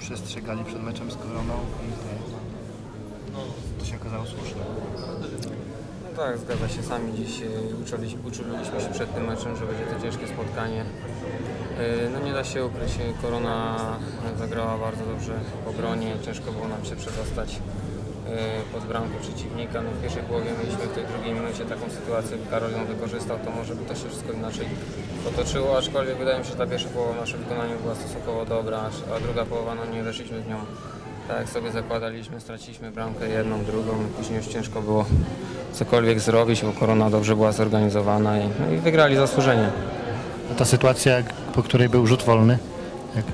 przestrzegali przed meczem z Koroną i to się okazało słuszne. No tak, zgadza się. Sami dziś e, uczuli, uczuliliśmy się przed tym meczem, że będzie to ciężkie spotkanie. E, No nie da się ukryć, e, Korona zagrała bardzo dobrze w obronie, ciężko było nam się przedostać pod bramkę przeciwnika. No w pierwszej połowie mieliśmy w tej drugiej minucie taką sytuację, Karol ją wykorzystał, to może by to się wszystko inaczej potoczyło, aczkolwiek wydaje mi się, że ta pierwsza połowa w naszym wykonaniu była stosunkowo dobra, a- druga połowa no nie weszliśmy z nią tak jak sobie zakładaliśmy, straciliśmy bramkę jedną, drugą, później już ciężko było cokolwiek zrobić, bo korona dobrze była zorganizowana i, no i wygrali zasłużenie. Ta sytuacja, po której był rzut wolny, jak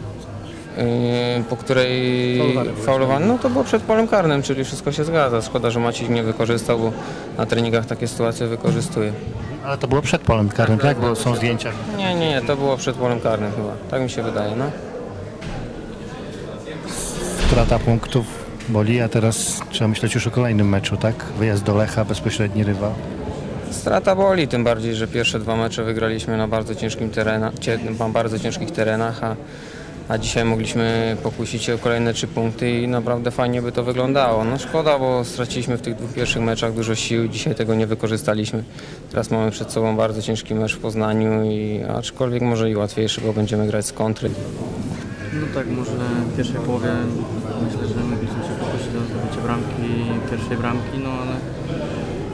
po której Faulowany no to było przed polem karnym, czyli wszystko się zgadza. Szkoda, że Maciej nie wykorzystał, bo na treningach takie sytuacje wykorzystuje. Ale to było przed polem karnym, tak? Bo są zdjęcia. Nie, nie, nie, to było przed polem karnym chyba, tak mi się wydaje, no. Strata punktów boli, a teraz trzeba myśleć już o kolejnym meczu, tak? Wyjazd do Lecha, bezpośredni rywal. Strata boli, tym bardziej, że pierwsze dwa mecze wygraliśmy na bardzo ciężkim terena, cie, na bardzo ciężkich terenach, a, a dzisiaj mogliśmy pokusić się o kolejne trzy punkty i naprawdę fajnie by to wyglądało. No szkoda, bo straciliśmy w tych dwóch pierwszych meczach dużo sił dzisiaj tego nie wykorzystaliśmy. Teraz mamy przed sobą bardzo ciężki mecz w Poznaniu, i, aczkolwiek może i łatwiejszy, bo będziemy grać z kontry. No tak, może w pierwszej połowie myślę, że mogliśmy się pokusić o zdobycie bramki, pierwszej bramki, no ale,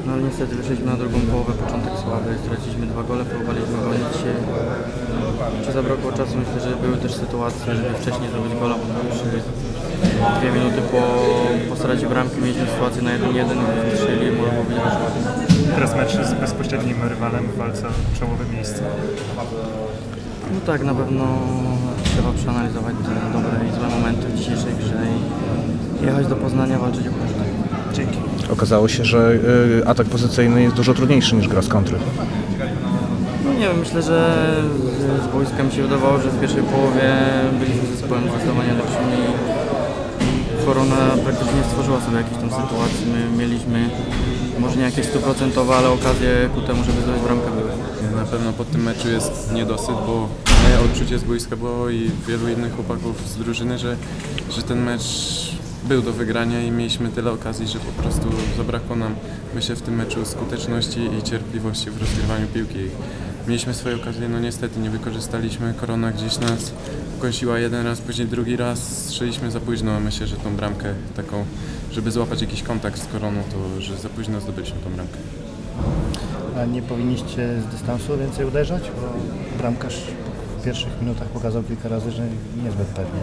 no ale niestety wyszliśmy na drugą połowę, początek słaby, straciliśmy dwa gole, próbowaliśmy gonić się. Czy zabrakło czasu? Myślę, że były też sytuacje, żeby wcześniej zrobić gola, bo przy dwie minuty po, po stracie bramki mieliśmy sytuację na 1-1, czyli można powiedzieć, że ładnie. Teraz mecz z bezpośrednim rywalem w walce o czołowe miejsce. No tak, na pewno trzeba przeanalizować te dobre i złe momenty w dzisiejszej grze i jechać do Poznania, walczyć o punkty. Dzięki. Okazało się, że y, atak pozycyjny jest dużo trudniejszy niż gra z kontry. No nie wiem, myślę, że z- z boiska mi się wydawało, że w pierwszej połowie byliśmy zespołem zdecydowanie lepszym i Korona praktycznie nie stworzyła sobie jakiejś tam sytuacji. My mieliśmy może nie jakieś stuprocentowe, ale okazje ku temu, żeby zdobyć bramkę były. Na pewno po tym meczu jest niedosyt, bo moje odczucie z boiska było i wielu innych chłopaków z drużyny, że, że ten mecz był do wygrania i mieliśmy tyle okazji, że po prostu zabrakło nam, myślę, w tym meczu skuteczności i cierpliwości w rozgrywaniu piłki. Mieliśmy swoje okazje, no niestety nie wykorzystaliśmy. Korona gdzieś nas kąsiła jeden raz, później drugi raz. Strzeliśmy za późno, myślę, że tą bramkę taką, żeby złapać jakiś kontakt z Koroną, to że za późno zdobyliśmy tą bramkę. A nie powinniście z dystansu więcej uderzać? Bo bramkarz w pierwszych minutach pokazał kilka razy, że niezbyt pewnie.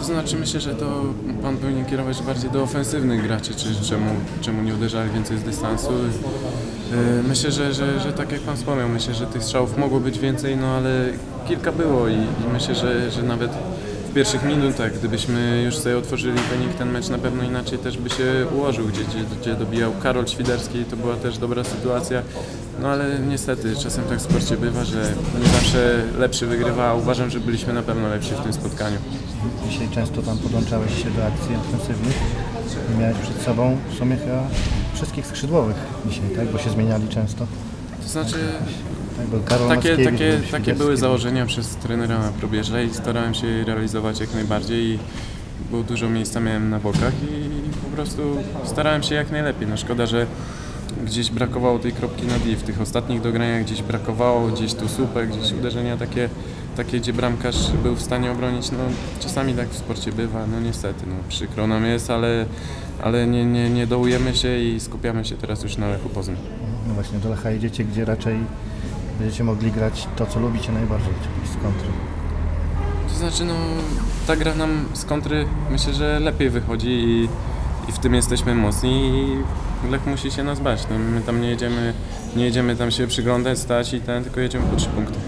To znaczy myślę, że to pan powinien kierować bardziej do ofensywnych graczy, czy czemu, czemu nie uderzali więcej z dystansu. Yy, Myślę, że, że, że tak jak pan wspomniał, myślę, że tych strzałów mogło być więcej, no ale kilka było i, i myślę, że, że nawet w pierwszych minutach, gdybyśmy już sobie otworzyli wynik, ten mecz na pewno inaczej też by się ułożył, gdzie, gdzie, gdzie dobijał Karol Świderski to była też dobra sytuacja. No ale niestety czasem tak w sporcie bywa, że nie zawsze lepszy wygrywa, a uważam, że byliśmy na pewno lepsi w tym spotkaniu. Dzisiaj często tam podłączałeś się do akcji ofensywnych miałeś przed sobą w sumie chyba wszystkich skrzydłowych dzisiaj, tak? Bo się zmieniali często. To znaczy Tak, takie, takie, takie były był- założenia przez trenera na probierze i starałem się je realizować jak najbardziej i było dużo miejsca miałem na bokach i po prostu starałem się jak najlepiej. No szkoda, że gdzieś brakowało tej kropki na D. W tych ostatnich dograniach gdzieś brakowało, gdzieś tu słupek, gdzieś uderzenia takie, takie gdzie bramkarz był w stanie obronić. No czasami tak w sporcie bywa, no niestety, no przykro nam jest, ale, ale nie, nie, nie dołujemy się i skupiamy się teraz już na Lechu Poznań. No właśnie, do Lecha jedziecie, gdzie raczej będziecie mogli grać to, co lubicie najbardziej, czyli z kontry. To znaczy, no, ta gra nam z kontry myślę, że lepiej wychodzi i, i w tym jesteśmy mocni i Lech musi się nas bać. No, my tam nie jedziemy, nie jedziemy tam się przyglądać, stać i ten, tylko jedziemy po trzy punkty.